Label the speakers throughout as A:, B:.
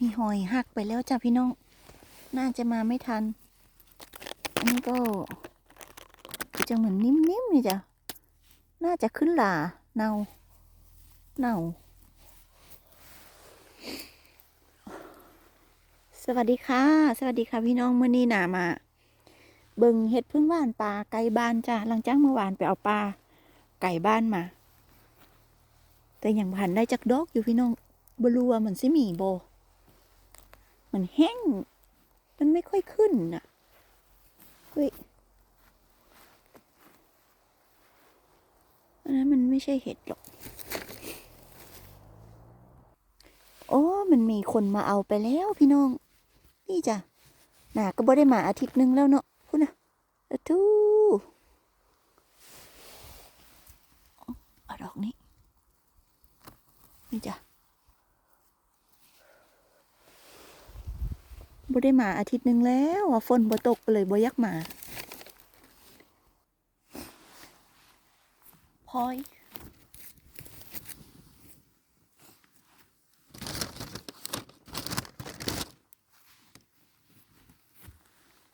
A: มีหอยหักไปแล้วจ้ะพี่น้อง น่าจะมาไม่ทัน อันนี้ก็ จะเหมือนนิ่มๆนี่จ้ะ น่าจะขึ้นหลาเนาเน่าสวัสดีค่ะ สวัสดีค่ะพี่น้องเมื่อนี้หนามา เบิงเห็ดพึ่งว่านปลาไก่บ้านจ้ะหลังจากเมื่อวานไปเอาปลาไก่บ้านมา แต่ยังผ่านได้จากดอกอยู่พี่น้องบรัวามันสิมีโบ มันแห้ง มันไม่ค่อยขึ้นน่ะเฮ้ยอันนั้นมันไม่ใช่เห็ดหรอก โอ้ มันมีคนมาเอาไปแล้วพี่น้อง นี่จ้ะหนาก็บ่ได้มาอาทิตย์นึงแล้วเนาะพูดนะอะทูเอาดอกนี้ นี่จ้ะ บ่ได้มาอาทิตย์หนึ่งแล้วฝนบ่ตกเลยบ่ยักมาพลอย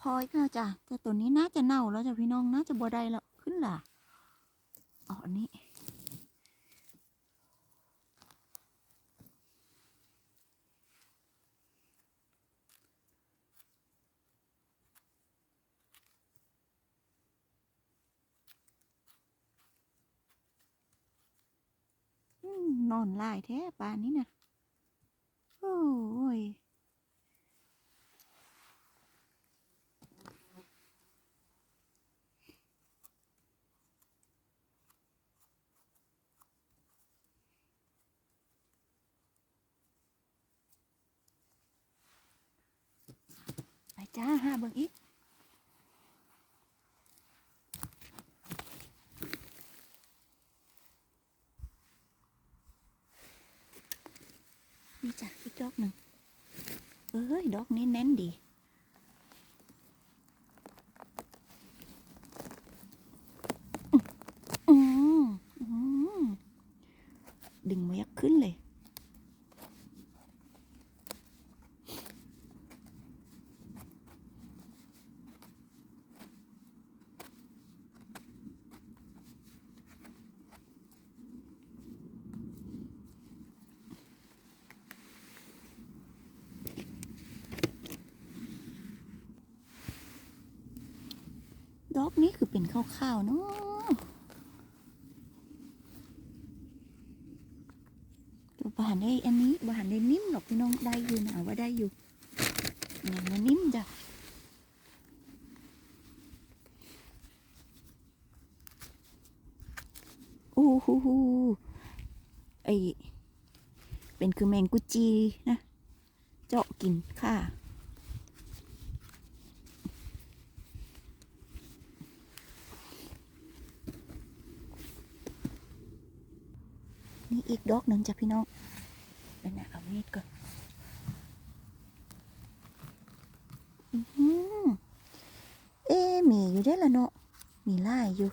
A: พลอยน่าจะแต่ตัวนี้น่าจะเน่าแล้วจ้ะพี่น้องน่าจะบ่ได้แล้วขึ้นล่ะอ๋ออันนี้ อืม นอนลายแท้ปานนี้นะโอ้ยไปจ้าหาเบิ่งอีก นี่จ้ะอีกดอกหนึ่ง เอ้ย ดอกนี้แน่นดี อืมอืมดึงมายักขึ้นเลย ดอ กนี้คือเป็นข้าวๆเนาะตัวบานได้อันนี้บานได้นิ่มหรอกพี่น้องได้อยู่นะว่าได้อยู่อย่างมันนิ่มจ้ะโอ้หโหไอเป็นคือแมงกุจีนะ เจาะกินค่ะ นี่อีกดอกหนึ่งจ้ะพี่น้องเดี๋ยวนะเอามีดก่อนอเอ๊ะมีอยู่ได้ละเนาะมีไล่อยู่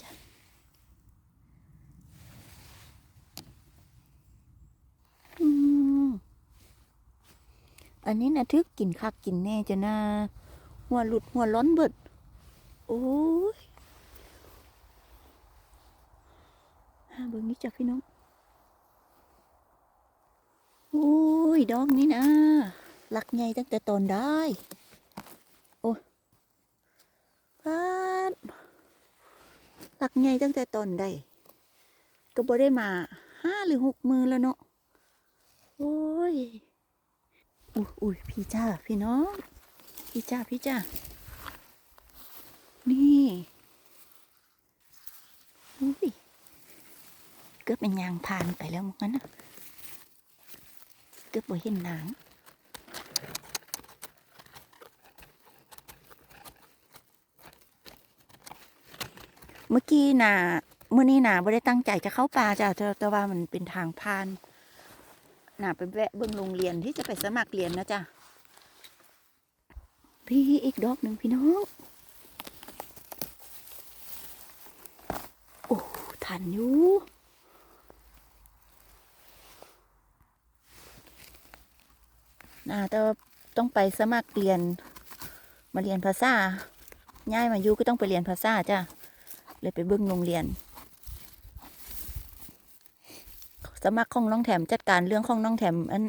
A: จ้ะอืม อันนี้นะทึกกินคักกินแน่จะน่าหัวหลุดหัวร้อนเบิด โอ้ยหาเบิ่งนี้จ้ะพี่น้อง โอ้ย ดอกนี้นะหลักใหญ่ตั้งแต่ตอนได้ โอ้ยพาหลักใหญ่ตั้งแต่ตอนได้ ก็บ่ได้มาห้าหรือหกมือแล้วเนาะ โอ้ย อุ้ยอุ้ยพี่จ้าพี่น้องพี่จ้าพี่จ้านี่อุ้ยเกือบเป็นยางพานไปแล้วมั้งนั้นนะเกือบบ่เห็นหนังเมื่อกี้น่ะเมื่อนี้น่ะไม่ได้ตั้งใจจะเข้าป่าจ้ะแต่แต่ว่ามันเป็นทางผ่าน น่ะไปแวะเบิ่งโรงเรียนที่จะไปสมัครเรียนนะจ๊ะพี่อีกดอกหนึ่งพี่น้องโอ้ทันอยู่น่าจะต้องไปสมัครเรียน มาเรียนภาษาย้ายมาอยู่ก็ต้องไปเรียนภาษาจ้ะเลยไปเบิ้งโรงเรียน สมัครของน้องแถมจัดการเรื่องของน้องแถมอัน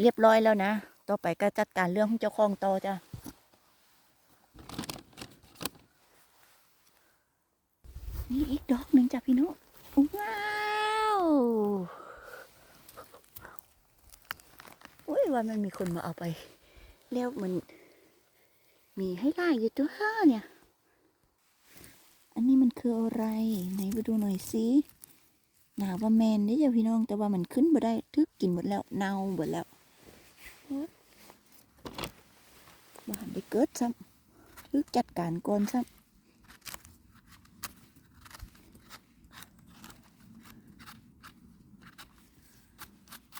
A: เรียบร้อยแล้วนะ ต่อไปก็จัดการเรื่องของเจ้าของต่อจ้ะนี่อีกดอกหนึ่งจ้ะพี่นุว้าวอุ้ยว่ามันมีคนมาเอาไป แล้วมัน มีให้ไล่อยู่ตัวห้าเนี่ย อันนี้มันคืออะไร ไหนไปดูหน่อยสิ หนาว่าแมนนี่จ้ะพี่น้อง แต่ว่ามันขึ้นมาได้ทึกกินหมดแล้วเน่าหมดแล้วบ้านได้เกิดซ้ำทึกจัดการก่อนซ้ำ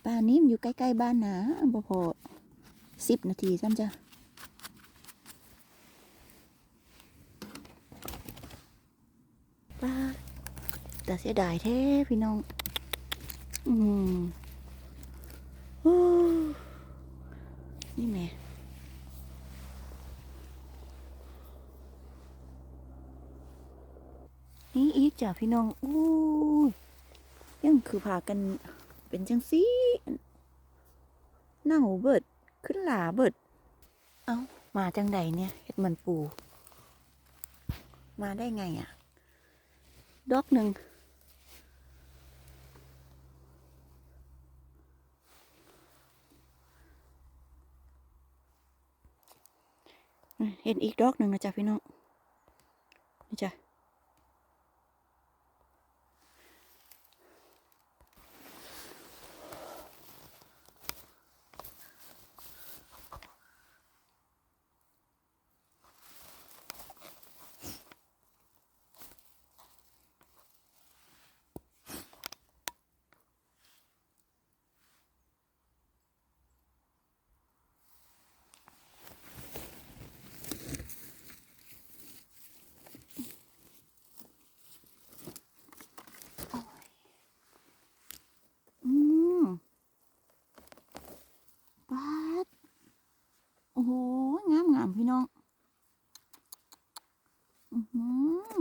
A: บ้านนี้มันอยู่ใกล้ ๆ บ้านนะบ่พอสิบนาทีซ้ำจ้ะป้าแต่ เสียดายแท้พี่น้อง อืมอนี่แม่นี่อีกจ้ะพี่น้อง อู้ยยังคือพากันเป็นจังซี่เน่าเบิด ขึ้นหลาเบิด เอ้า มาจังใดเนี่ยเห็ดมันปู มาได้ไงอะ่ะ ดอกหนึ่ง เห็นอีกดอกหนึ่งนะจ๊ะพี่น้องนี่จ้ะ อืมปาดโอ้โห งามงามพี่น้อง อือหือ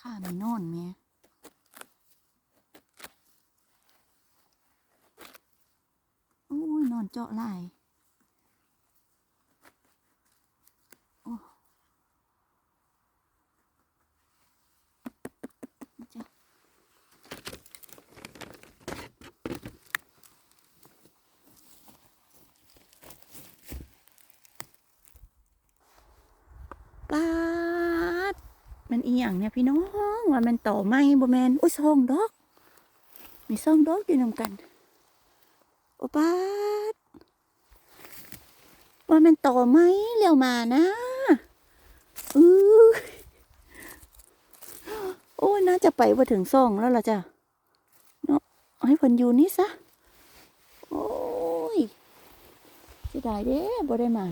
A: ข้ามีนอนแม่โอ้ ยนอนเจาะลายโอ้จ้ะปาดมันอีหยังเนี่ยพี่น้องว่ามันต่อไม้บ่แมนอุ้ยซองดอก มีซองดอกอยู่นำกัน โอปา ว่ามันต่อไม้เลี้ยวมานะอือโอ้ยน่าจะไปว่าถึงซ่องแล้วล่ะจ้ะเนาะให้พิ่นอยู่นี่ซะ โอ้ยเสีดายเด้บ่ได้มา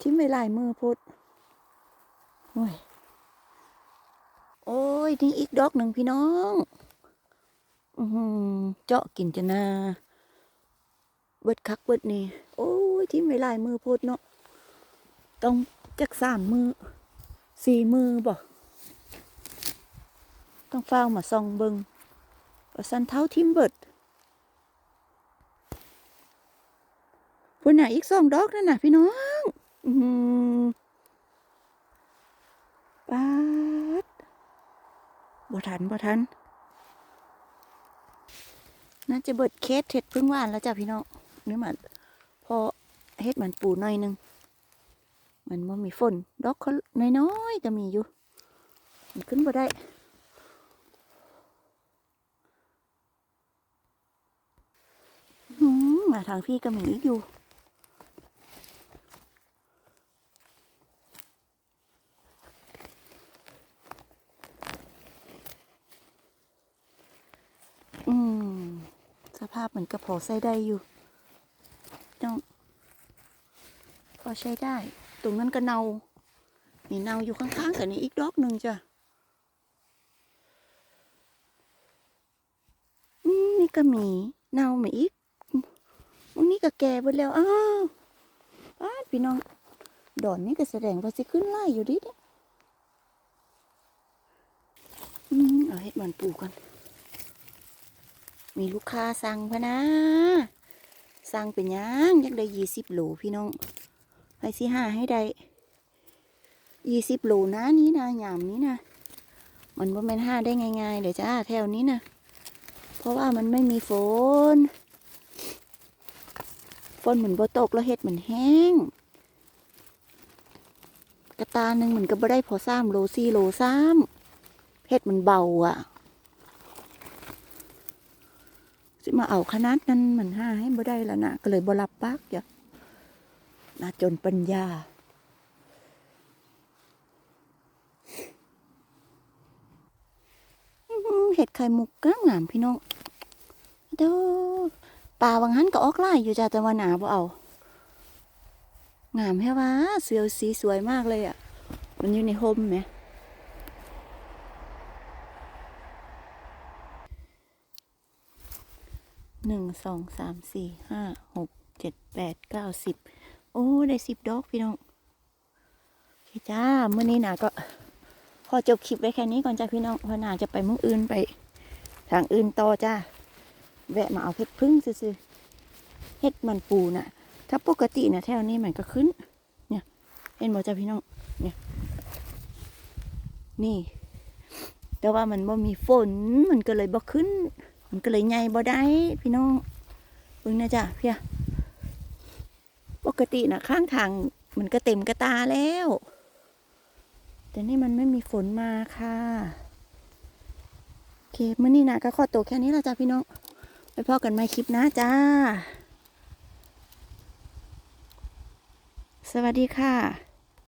A: ทิ้งไว้ลายมือพุดโอ้ยโอ้ยนี่อีกดอกหนึ่งพี่น้องอือเจาะกินจะนา เบิดคักเบิดนี่ โอ้ ยที่ไม่ลายมือโพดเนาะต้องจักสามมือสี่มือบ่ต้องเฝ้ามาส่องเบิงประสันเท้าทิมเบิดพุ่นน่ะอีกสองดอกนั่นน่ะพี่น้องอือหือปาดบ่ทันบ่ทันน่าจะเบิดเคสเห็ดพึ่งหวานแล้วจ้ะพี่น้องนี่มันพอ เฮ็ดมันปูหน่อยหนึง มันบ่มีฝน ดอกเขาน้อยๆก็มีอยู่ มันขึ้นบ่ได้อืมมาทางพี่ก็มีอีกอยู่สภาพเหมือนกระโผใส่ได้อยู่ต้อง ใช้ได้ ตรงนั้นก็เนานี่เนาอยู่ข้างๆกับนี่อีกดอกหนึ่งจ้ะนี่ก็มีเนามาอีกตรงนี้ก็แก่หมดแล้ว อ้าวป้าพี่น้อง ดอนนี่ก็แสดงว่าสิขึ้นไล่อยู่ดิเนี่ยอืมเอาเห็ดมันปลูกกัน มีลูกค้าสั่งพะนะ สั่งเป็นยังยากได้ยี่สิบโหลพี่น้อง ให้สิห้าให้ได้ยี่สิบโหลนะนี้นะยามนี้นะมันว่ามันห้าได้ง่ายๆเดี๋ยวจ้าแถวนี้นะเพราะว่ามันไม่มีฝน ฝนเหมือนบ่ตกแล้วเห็ดเหมือนแห้ง กระตาหนึ่งเหมือนก็บ่ได้พอซ้ำโลสี่โลซ้ำเห็ดมันเบาอะสิมาเอาขนาดนั้นมันห้าให้บ่ได้แล้วนะก็เลยบ่รับปากจ้ะ น่าจนปัญญา เห็ดไข่มุกงามงามพี่น้องเด้อปลาวังหันก็ออกไล่อยู่จ้ะแต่ว่าหนาบ่เอา งามแค่ว่าเสือสีสวยมากเลยอะ มันอยู่ในโฮมไหมหนึ่งสองสามสี่ห้าหกเจ็ดแปดเก้าสิบ โอ้ได้สิบดอกพี่น้องโอเคจ้าเมื่อนี้นาก็พอจบคลิปไว้แค่นี้ก่อนจ้าพี่น้องเพราะนาจะไปมุ้งอื่นไป ทางอื่นต่อจ้าแวะมาเอาเพชรพึ่งซื้อเฮ็ดมันปูน่ะ ถ้าปกตินะแถวนี้มันก็ขึ้น เนี่ย เห็นบ่จ้าพี่น้องเนี่ย นี่ แต่ว่ามันบ่มีฝนมันก็เลยบ่ขึ้น มันก็เลยใหญ่บ่ได้พี่น้องเบิ่งนะจ๊ะเพี่ย กตินะข้างทางมันก็เต็มกระตาแล้ว แต่นี่มันไม่มีฝนมาค่ะโอเคมื่อนี้นะก็ขอตัวแค่นี้ละจ้าพี่น้อง ไปพอกันใหม่คลิปนะจ้า สวัสดีค่ะ